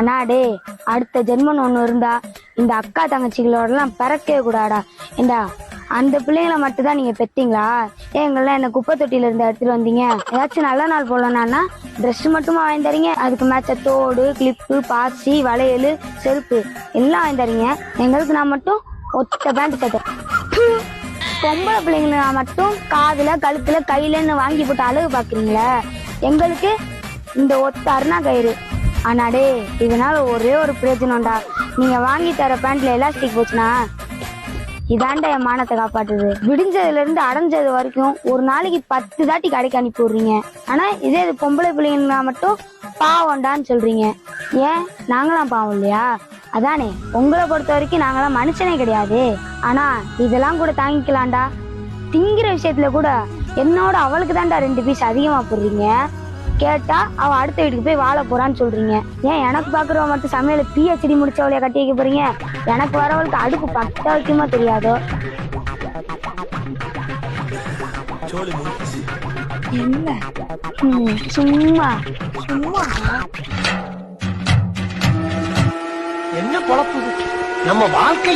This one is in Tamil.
ஆனா டே அடுத்த ஜென்மன் ஒண்ணு இருந்தா இந்த அக்கா தங்கச்சிகளோடலாம் பிறக்கவே கூடாடா. ஏண்டா அந்த பிள்ளைங்களை மட்டும் தான் நீங்க பெத்தீங்களா ஏன் எங்கெல்லாம் என்ன குப்பை தொட்டியில இருந்து எடுத்துட்டு வந்தீங்க? ஏதாச்சும் நல்ல நாள் போடலன்னா ட்ரெஸ் மட்டுமா வாங்கி தரீங்க? அதுக்கு மேட்ச தோடு கிளிப்பு பாசி வளையல் செருப்பு எல்லாம் வாங்கி தரீங்க. எங்களுக்கு நான் மட்டும் ஒத்த பேண்ட் சட்டை பொம்பளை பிள்ளைங்கள மட்டும் காதுல கழுத்துல கையிலன்னு வாங்கி போட்டு அழகு பாக்குறீங்களே எங்களுக்கு இந்த ஒத்த அருணா கயிறு. ஆனாடே இதனால ஒரே ஒரு பிரயோஜனம்டா. நீங்க வாங்கி தர பேண்ட்ல எலாஸ்டிக் போச்சுனா இதாண்டா என் மானத்தை காப்பாற்றுது விடிஞ்சதுல இருந்து அடைஞ்சது வரைக்கும் ஒரு நாளைக்கு பத்து தாட்டி கடைக்கு அனுப்பி விடுறீங்க. ஆனா இதே இது பொம்பளை பிள்ளைங்கன்னா மட்டும் பாவம்டான்னு சொல்றீங்க. ஏன்? நாங்களாம் பாவம் இல்லையா? அதானே உங்களை பொறுத்த வரைக்கும் நாங்களாம் மனுஷனே கிடையாது. ஆனா இதெல்லாம் கூட தாங்கிக்கலாம்டா. திங்கிற விஷயத்துல கூட என்னோட அவளுக்கு தான்டா ரெண்டு பீஸ் அதிகமா போடுறீங்க. கேட்டா அவ அடுத்த வீட்டுக்கு போய் வாழ போறான்னு சொல்றீங்க. ஏன் எனக்கு பாக்குறவ மட்டும் சமையல பிஹெச்டி முடிச்சவளைய கட்டி வைக்க போறீங்க? எனக்கு வரவளுக்கு அடுப்பு பத்த வைக்குமா தெரியாதோ? என்ன? சும்மா. சும்மா? என்ன பொழப்பு? நம்ம வாழ்க்கை